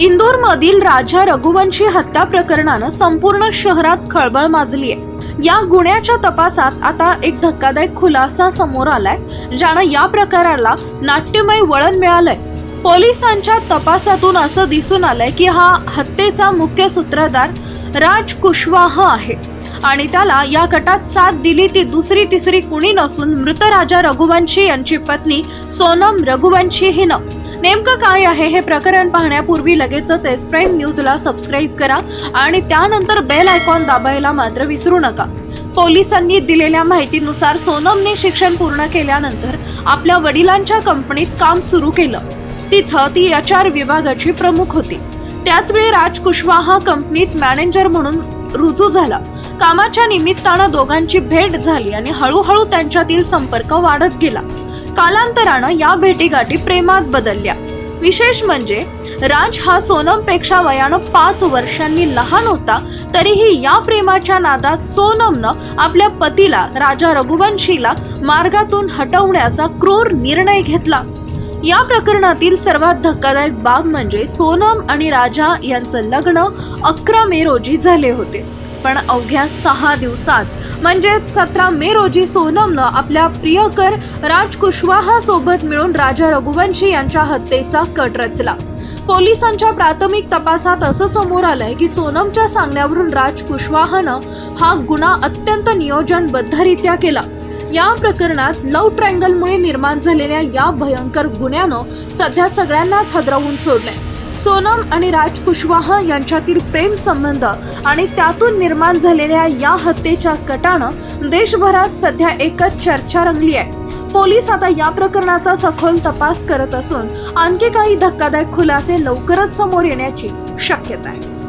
इंदोरमधील राजा रघुवंशी हत्या प्रकरणानं संपूर्ण शहरात खळबळ माजली आहे या गुन्ह्याच्या तपासात आता एक धक्कादायक खुलासा समोर आलाय ज्यानं या प्रकाराला नाट्यमय वळण मिळालंय. पोलिसांच्या तपासातून असं दिसून आलंय की हा हत्येचा मुख्य सूत्रधार राज कुशवाह आहे आणि त्याला या गटात साथ दिली ती दुसरी तिसरी कुणी नसून मृत राजा रघुवंशी यांची पत्नी सोनम रघुवंशी हिनं नेमकं काय आहे हे प्रकरण पाहण्यापूर्वी लगेचच एस प्राईम न्यूजला सबस्क्राईब करा आणि त्यानंतर बेल आयकॉन दाबायला मात्र विसरू नका. पोलिसांनी दिलेल्या माहितीनुसार सोनमने शिक्षण पूर्ण केल्यानंतर आपल्या वडिलांच्या कंपनीत काम सुरू केलं. तिथं ती एच आर विभागाची प्रमुख होती. त्याचवेळी राज कुशवाहा कंपनीत मॅनेजर म्हणून रुजू झाला. कामाच्या निमित्तानं दोघांची भेट झाली आणि हळूहळू त्यांच्यातील संपर्क वाढत गेला. कालांतरानं या भेटीगाठी प्रेमात बदलल्या. विशेष म्हणजे राज हा सोनमपेक्षा वयानं पाच वर्षांनी लहान होता तरीही या प्रेमाच्या नादात सोनमनं आपल्या पतीला राजा रघुवंशीला मार्गातून हटवण्याचा क्रूर निर्णय घेतला. या प्रकरणातील सर्वात धक्कादायक बाब म्हणजे सोनम आणि राजा यांचं लग्न अकरा मे रोजी झाले होते. पण अवघ्या सहा दिवसात म्हणजे सतरा मे रोजी सोनमनं आपल्या प्रियकर राज कुशवाहा सोबत मिळून राजा रघुवंशी यांच्या हत्येचा कट रचला. पोलिसांच्या प्राथमिक तपासात असं समोर आलंय की सोनमच्या सांगण्यावरून राज कुशवाहानं हा गुन्हा अत्यंत नियोजनबद्धरित्या केला. या प्रकरणात लव ट्रँगलमुळे निर्माण झालेल्या या भयंकर गुन्ह्यानं सध्या सगळ्यांनाच हादरवून सोडलंय. सोनम आणि राज कुशवाहा यांच्यातील प्रेम संबंध आणि त्यातून निर्माण झालेल्या या हत्येच्या कटानं देशभरात सध्या एकच चर्चा रंगली आहे. पोलीस आता या प्रकरणाचा सखोल तपास करत असून आणखी काही धक्कादायक खुलासे लवकरच समोर येण्याची शक्यता आहे.